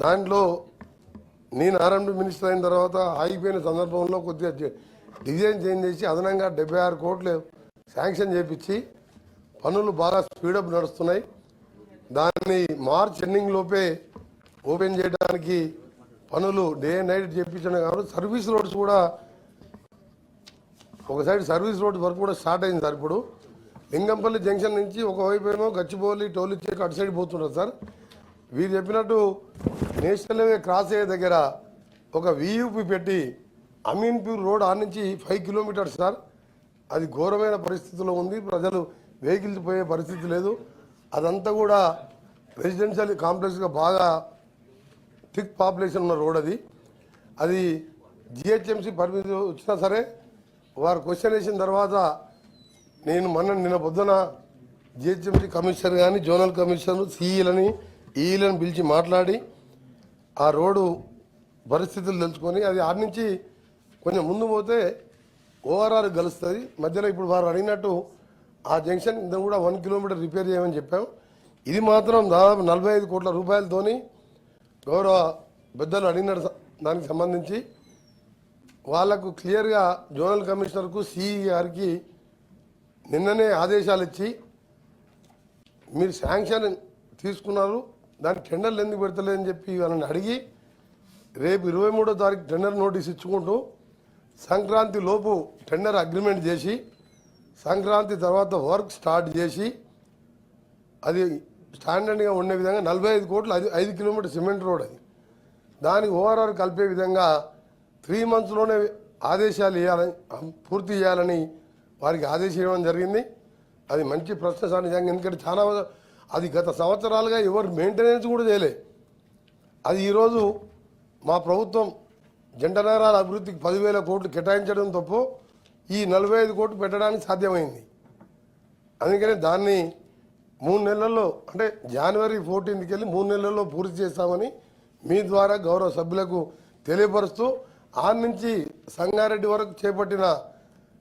దాంట్లో నేను RMD minister అయిన తర్వాత ఆగిపోయిన సందర్భంలో కొద్దిగా డిజైన్ చేంజ్ చేసి అదనంగా డెబ్బై ఆరు కోట్లు శాంక్షన్ చేపించి పనులు బాగా స్పీడప్ నడుస్తున్నాయి. దాన్ని మార్చ్ ఎండింగ్ లోపే ఓపెన్ చేయడానికి పనులు డే నైట్ చేపించడం కాబట్టి సర్వీస్ రోడ్స్ కూడా ఒక సైడ్ సర్వీస్ రోడ్ వరకు కూడా స్టార్ట్ అయింది సార్ ఇప్పుడు. లింగంపల్లి జంక్షన్ నుంచి ఒకవైపు ఏమో గచ్చిబౌలి టోల్ ఇచ్చేకి అటు సైడ్ పోతున్నారు సార్. వీరు చెప్పినట్టు నేషనల్ హైవే క్రాస్ అయ్యే దగ్గర ఒక వియూపి పెట్టి అమీన్పూర్ రోడ్ ఆ నుంచి ఫైవ్ కిలోమీటర్స్ సార్. అది ఘోరమైన పరిస్థితిలో ఉంది. ప్రజలు వెహికల్స్ పోయే పరిస్థితి లేదు. అదంతా కూడా రెసిడెన్షియల్ కాంప్లెక్స్గా బాగా థిక్ పాపులేషన్ ఉన్న రోడ్ అది. అది జిహెచ్ఎంసీ పర్మిషన్ వచ్చినా సరే వారు క్వశ్చన్ వేసిన తర్వాత నేను మొన్న నిన్న పొద్దున జిహెచ్ఎంసీ కమిషనర్ కానీ జోనల్ కమిషనర్ సిఈలని ఈలను పిలిచి మాట్లాడి ఆ రోడ్డు పరిస్థితులు తెలుసుకొని అది ఆడ నుంచి కొంచెం ముందు పోతే ఓఆర్ఆర్ కలుస్తుంది మధ్యలో ఇప్పుడు వారు అడిగినట్టు ఆ జంక్షన్ ఇంత కూడా వన్ కిలోమీటర్ రిపేర్ చేయమని చెప్పాం. ఇది మాత్రం దాదాపు నలభై ఐదు కోట్ల రూపాయలతోని గౌరవ పెద్దలు అడిగినట్టు దానికి సంబంధించి. వాళ్ళకు క్లియర్గా జోనల్ కమిషనర్కు సిఈ గారికి నిన్ననే ఆదేశాలు ఇచ్చి మీరు శాంక్షన్ తీసుకున్నారు. దానికి టెండర్లు ఎందుకు పెడతలేదని చెప్పి వాళ్ళని అడిగి రేపు ఇరవై మూడో తారీఖు టెండర్ నోటీస్ ఇచ్చుకుంటూ సంక్రాంతి లోపు టెండర్ అగ్రిమెంట్ చేసి సంక్రాంతి తర్వాత వర్క్ స్టార్ట్ చేసి అది స్టాండర్డ్గా ఉండే విధంగా నలభై ఐదు కోట్లు అది ఐదు కిలోమీటర్ సిమెంట్ రోడ్ అది. దానికి ఓఆర్ఆర్ కలిపే విధంగా త్రీ మంత్స్లోనే ఆదేశాలు ఇవ్వాలని పూర్తి చేయాలని వారికి ఆదేశం ఇవ్వడం జరిగింది. అది మంచి ప్రశ్న సార్ నిజంగా ఎందుకంటే చాలా అది గత సంవత్సరాలుగా ఎవరు మెయింటెనెన్స్ కూడా చేయలే. అది ఈరోజు మా ప్రభుత్వం జంట నగరాల అభివృద్ధికి పదివేల కోట్లు కేటాయించడం తప్పు ఈ నలభై ఐదు కోట్లు పెట్టడానికి సాధ్యమైంది. అందుకని దాన్ని మూడు నెలల్లో అంటే జనవరి ఫోర్టీన్త్కి వెళ్ళి మూడు నెలల్లో పూర్తి చేస్తామని మీ ద్వారా గౌరవ సభ్యులకు తెలియపరుస్తూ ఆ నుంచి సంగారెడ్డి వరకు చేపట్టిన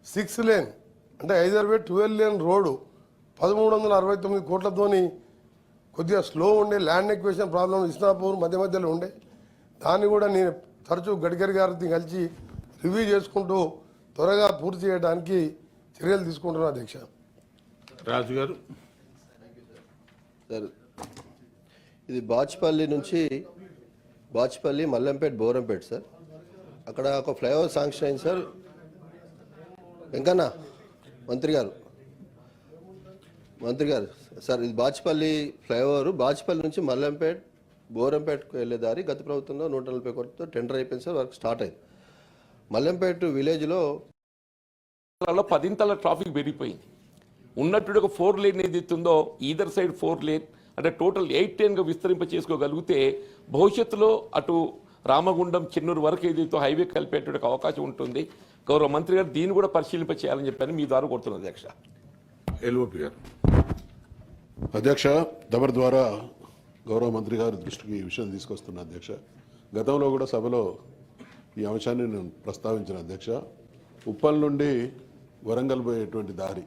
సిక్స్ లేన్ అంటే హైదరాబాద్ ట్వెల్వ్ లేన్ రోడ్డు పదమూడు వందల అరవై తొమ్మిది కోట్లతోని కొద్దిగా స్లో ఉండే ల్యాండ్ ఎక్వేషన్ ప్రాబ్లం ఇస్నాపూర్ మధ్య మధ్యలో ఉండే దాన్ని కూడా నేను తరచూ గడ్కరీ గారితో కలిసి రివ్యూ చేసుకుంటూ త్వరగా పూర్తి చేయడానికి చర్యలు తీసుకుంటున్నాను అధ్యక్ష. రాజు గారు. సార్ ఇది బాచ్పల్లి నుంచి బాచ్పల్లి మల్లంపేట బోరంపేట సార్. అక్కడ ఒక ఫ్లైఓవర్ శాంక్షన్ అయింది సార్. వెంకన్న మంత్రి గారు. మంత్రి గారు సార్ ఇది బాచిపల్లి ఫ్లైఓవర్. బాచిపల్లి నుంచి మల్లంపేట బోరంపేటకు వెళ్ళే దారి గత ప్రభుత్వంలో నూట నలభై కోట్లతో టెండర్ అయిపోయింది సార్ వర్క్ స్టార్ట్ అయింది. మల్లంపేట విలేజ్లో పదింతల ట్రాఫిక్ పెరిగిపోయింది. ఉన్నట్టు ఒక ఫోర్ లేన్ ఏదైతే ఉందో ఈదర్ సైడ్ ఫోర్ లేన్ అంటే టోటల్ ఎయిట్ టెన్గా విస్తరింప చేసుకోగలిగితే భవిష్యత్తులో అటు రామగుండం చెన్నూరు వరకు ఏదైతే హైవే కలిపేటువంటి అవకాశం ఉంటుంది. గౌరవ మంత్రి గారు దీన్ని కూడా పరిశీలింప చేయాలని చెప్పాను మీ ద్వారా కోరుతున్నారు అధ్యక్ష. ఎల్ఓపి గారు అధ్యక్ష దబర్ ద్వారా గౌరవ మంత్రి గారి దృష్టికి ఈ విషయం తీసుకొస్తున్న అధ్యక్ష. గతంలో కూడా సభలో ఈ అంశాన్ని నేను ప్రస్తావించిన అధ్యక్ష. ఉప్పల్ నుండి వరంగల్ పోయేటువంటి దారి